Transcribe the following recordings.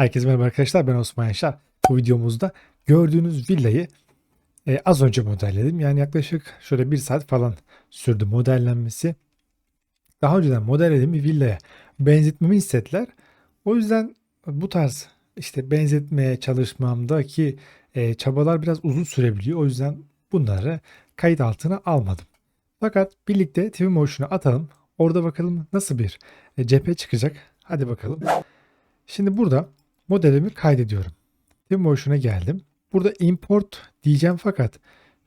Herkese merhaba arkadaşlar ben Osman Yaşar. Bu videomuzda gördüğünüz villayı e, az önce modelledim. Yani yaklaşık şöyle bir saat falan sürdü modellenmesi. Daha önceden modellediğim bir villaya benzetmemi istediler. O yüzden bu tarz işte benzetmeye çalışmamdaki e, çabalar biraz uzun sürebiliyor. O yüzden bunları kayıt altına almadım. Fakat birlikte Twinmotion'a atalım. Orada bakalım nasıl bir e, cephe çıkacak. Hadi bakalım. Şimdi burada modelimi kaydediyorum. Twinmotion'a geldim. Burada import diyeceğim fakat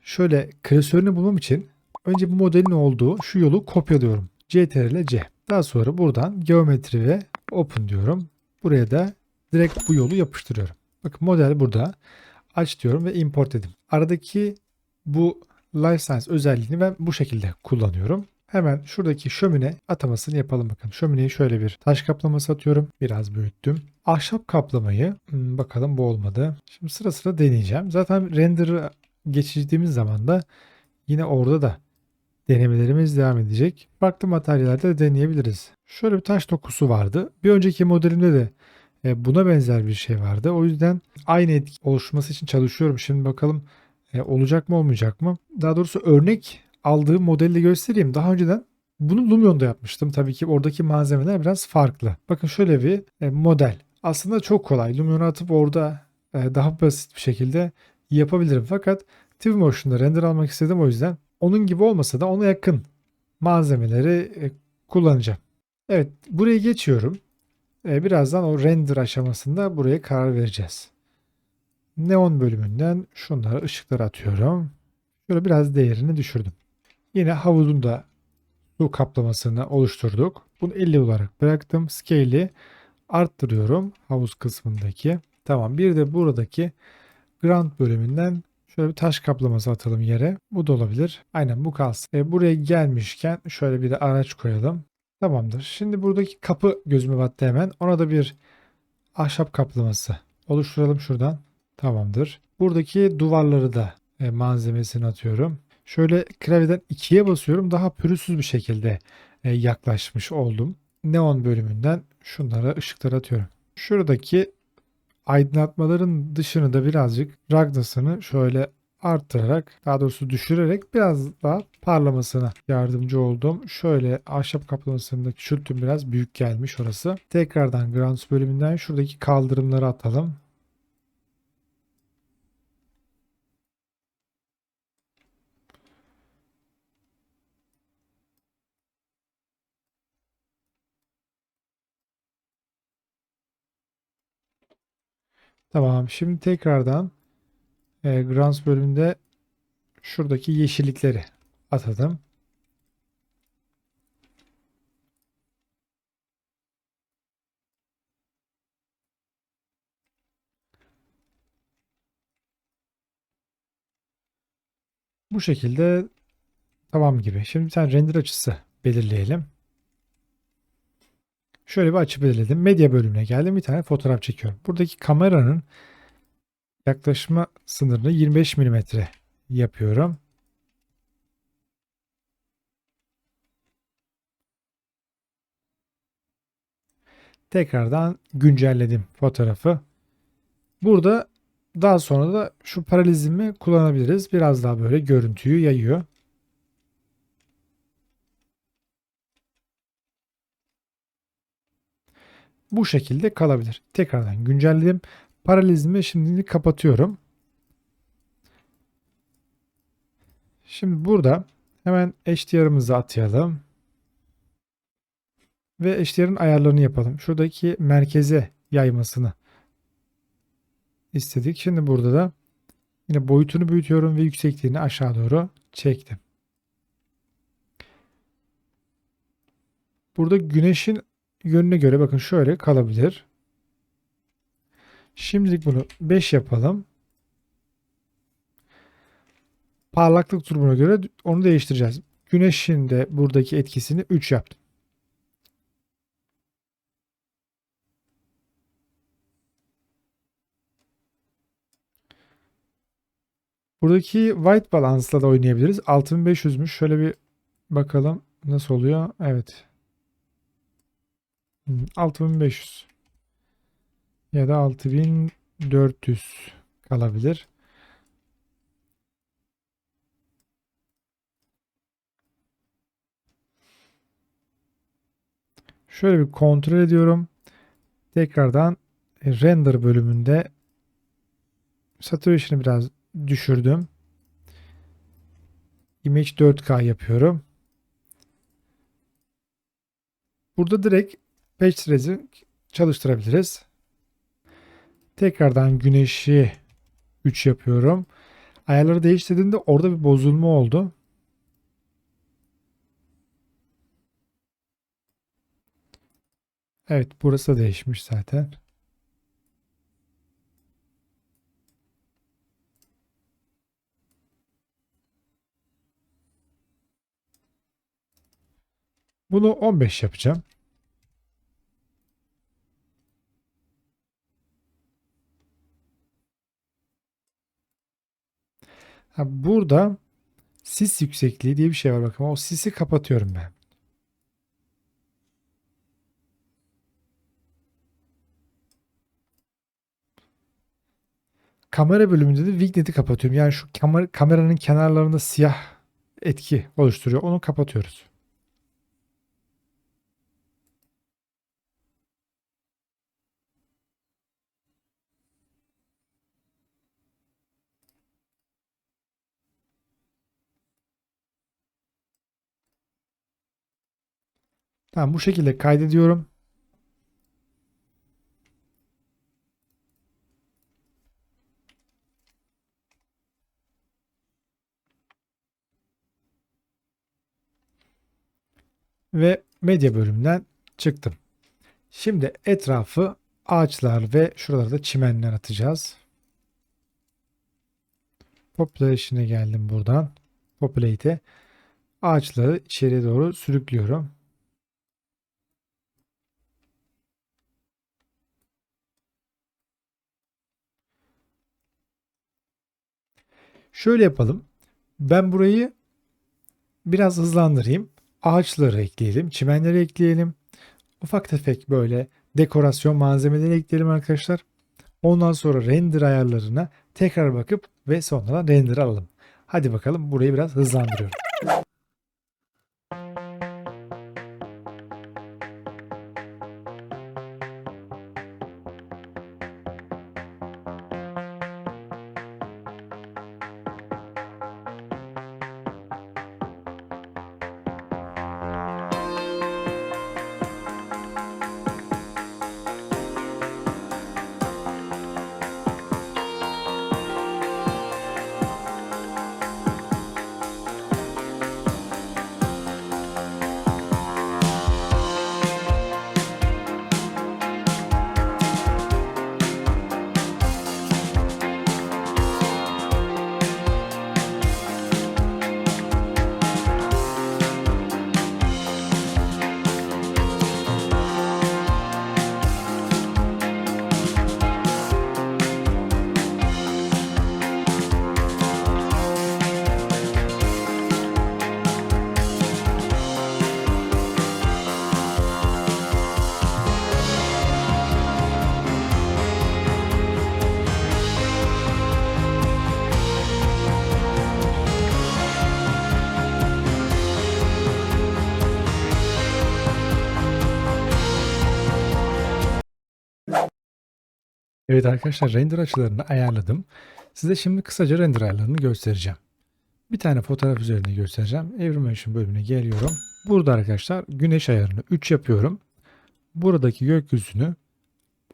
şöyle klasörünü bulmam için önce bu modelin olduğu şu yolu kopyalıyorum. CTRL C. Daha sonra buradan geometri ve open diyorum. Buraya da direkt bu yolu yapıştırıyorum. Bakın model burada. Aç diyorum ve import dedim. Aradaki bu Life Science özelliğini ben bu şekilde kullanıyorum. Hemen şuradaki şömine atamasını yapalım bakın. Şömineyi şöyle bir taş kaplaması atıyorum. Biraz büyüttüm. Ahşap kaplamayı hmm, bakalım bu olmadı. Şimdi sıra sıra deneyeceğim. Zaten render'ı geçirdiğimiz zaman da yine orada da denemelerimiz devam edecek. Farklı materyallerde de deneyebiliriz. Şöyle bir taş dokusu vardı. Bir önceki modelimde de e, buna benzer bir şey vardı. O yüzden aynı etki oluşması için çalışıyorum. Şimdi bakalım e, olacak mı olmayacak mı? Daha doğrusu örnek aldığım modeli de göstereyim. Daha önceden bunu Lumion'da yapmıştım. Tabii ki oradaki malzemeler biraz farklı. Bakın şöyle bir e, model. Aslında çok kolay. Lumion'a atıp orada e, daha basit bir şekilde yapabilirim. Fakat Twinmotion'da render almak istedim o yüzden. Onun gibi olmasa da ona yakın malzemeleri e, kullanacağım. Evet buraya geçiyorum. Birazdan o render aşamasında buraya karar vereceğiz. Neon bölümünden şunları ışıkları atıyorum. Şöyle biraz değerini düşürdüm. Yine havuzun da su kaplamasını oluşturduk. Bunu 50 olarak bıraktım. Scale'i arttırıyorum havuz kısmındaki. Tamam bir de buradaki ground bölümünden şöyle bir taş kaplaması atalım yere. Bu da olabilir. Aynen bu kalsın. E, buraya gelmişken şöyle bir de araç koyalım. Tamamdır. Şimdi buradaki kapı gözüme battı hemen. Ona da bir ahşap kaplaması oluşturalım şuradan. Tamamdır. Buradaki duvarları da e, malzemesini atıyorum. Şöyle klavyeden 2'ye basıyorum. Daha pürüzsüz bir şekilde e, yaklaşmış oldum. Neon bölümünden şunlara ışıklar atıyorum. Şuradaki aydınlatmaların dışını da birazcık ragdasını şöyle arttırarak daha doğrusu düşürerek biraz daha parlamasına yardımcı oldum. Şöyle ahşap kaplamasındaki çürütüm biraz büyük gelmiş orası. Tekrardan grounds bölümünden şuradaki kaldırımları atalım. Tamam. Şimdi tekrardan e, Grants bölümünde şuradaki yeşillikleri atadım. Bu şekilde tamam gibi. Şimdi bir tane render açısı belirleyelim. Şöyle bir açı belirledim. Medya bölümüne geldim. Bir tane fotoğraf çekiyorum. Buradaki kameranın yaklaşma sınırını 25 mm yapıyorum. Tekrardan güncelledim fotoğrafı. Burada daha sonra da şu paralizmi kullanabiliriz. Biraz daha böyle görüntüyü yayıyor. Bu şekilde kalabilir. Tekrardan güncelledim. Paralelizmi şimdi kapatıyorum. Şimdi burada hemen HDR'ımızı atayalım. Ve HDR'ın ayarlarını yapalım. Şuradaki merkeze yaymasını istedik. Şimdi burada da yine boyutunu büyütüyorum ve yüksekliğini aşağı doğru çektim. Burada güneşin yönüne göre bakın şöyle kalabilir. Şimdilik bunu 5 yapalım. Parlaklık durumuna göre onu değiştireceğiz. Güneşin de buradaki etkisini 3 yaptım. Buradaki white balance'la da oynayabiliriz. 6500'müş. Şöyle bir bakalım nasıl oluyor. Evet. 6500. ya da 6400 kalabilir. Şöyle bir kontrol ediyorum. Tekrardan render bölümünde saturation'ı biraz düşürdüm. Image 4K yapıyorum. Burada direkt Tracing çalıştırabiliriz. Tekrardan güneşi 3 yapıyorum. Ayarları değiştirdiğimde orada bir bozulma oldu. Evet burası da değişmiş zaten. Bunu 15 yapacağım. Burada sis yüksekliği diye bir şey var bakın. O sisi kapatıyorum ben. Kamera bölümünde de Vignet'i kapatıyorum. Yani şu kamer kameranın kenarlarında siyah etki oluşturuyor. Onu kapatıyoruz. Tamam bu şekilde kaydediyorum. Ve medya bölümünden çıktım. Şimdi etrafı ağaçlar ve şuralarda çimenler atacağız. Population'e geldim buradan. Populate'e. Ağaçları içeriye doğru sürüklüyorum. Şöyle yapalım. Ben burayı biraz hızlandırayım. Ağaçları ekleyelim, çimenleri ekleyelim. Ufak tefek böyle dekorasyon malzemeleri ekleyelim arkadaşlar. Ondan sonra render ayarlarına tekrar bakıp ve sonra render alalım. Hadi bakalım burayı biraz hızlandırıyorum. Evet arkadaşlar render açılarını ayarladım. Size şimdi kısaca render ayarlarını göstereceğim. Bir tane fotoğraf üzerinde göstereceğim. Evrimation bölümüne geliyorum. Burada arkadaşlar güneş ayarını 3 yapıyorum. Buradaki gökyüzünü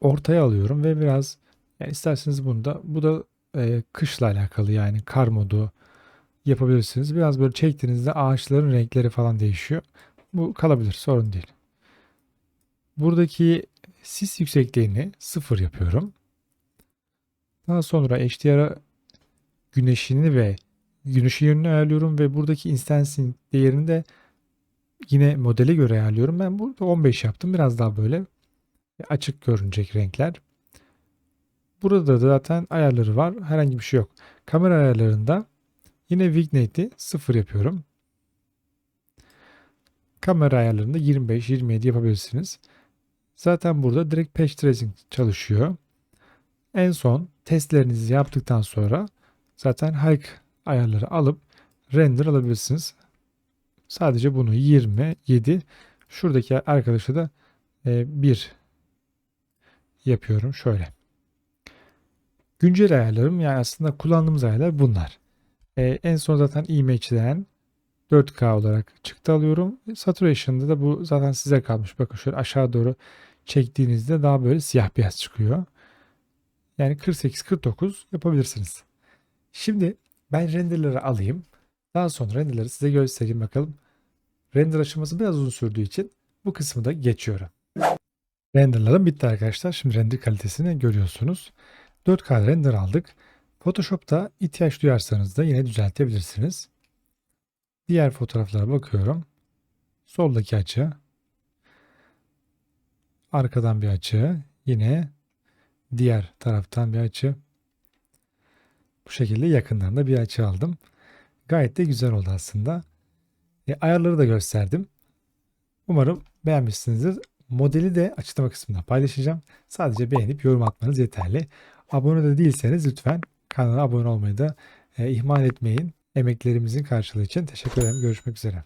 ortaya alıyorum ve biraz yani isterseniz bunu da bu da e, kışla alakalı yani kar modu yapabilirsiniz. Biraz böyle çektiğinizde ağaçların renkleri falan değişiyor. Bu kalabilir sorun değil. Buradaki sis yüksekliğini sıfır yapıyorum. Daha sonra HDR güneşini ve güneşi yönünü ayarlıyorum ve buradaki instance'in değerini de yine modele göre ayarlıyorum. Ben burada 15 yaptım. Biraz daha böyle açık görünecek renkler. Burada da zaten ayarları var. Herhangi bir şey yok. Kamera ayarlarında yine Vignete'i 0 yapıyorum. Kamera ayarlarında 25-27 yapabilirsiniz. Zaten burada direkt patch tracing çalışıyor. En son testlerinizi yaptıktan sonra zaten hike ayarları alıp render alabilirsiniz. Sadece bunu 20, 7, şuradaki arkadaşı da 1 yapıyorum şöyle. Güncel ayarlarım yani aslında kullandığımız ayarlar bunlar. Ee, en son zaten image'den 4K olarak çıktı alıyorum. Saturation'da da bu zaten size kalmış. Bakın şöyle aşağı doğru çektiğinizde daha böyle siyah beyaz çıkıyor. Yani 48-49 yapabilirsiniz. Şimdi ben renderları alayım. Daha sonra renderları size göstereyim bakalım. Render aşaması biraz uzun sürdüğü için bu kısmı da geçiyorum. Renderlarım bitti arkadaşlar. Şimdi render kalitesini görüyorsunuz. 4K render aldık. Photoshop'ta ihtiyaç duyarsanız da yine düzeltebilirsiniz. Diğer fotoğraflara bakıyorum. Soldaki açı. Arkadan bir açı. Yine diğer taraftan bir açı. Bu şekilde yakından da bir açı aldım. Gayet de güzel oldu aslında. E, ayarları da gösterdim. Umarım beğenmişsinizdir. Modeli de açıklama kısmında paylaşacağım. Sadece beğenip yorum atmanız yeterli. Abone de değilseniz lütfen kanala abone olmayı da e, ihmal etmeyin. Emeklerimizin karşılığı için teşekkür ederim. Görüşmek üzere.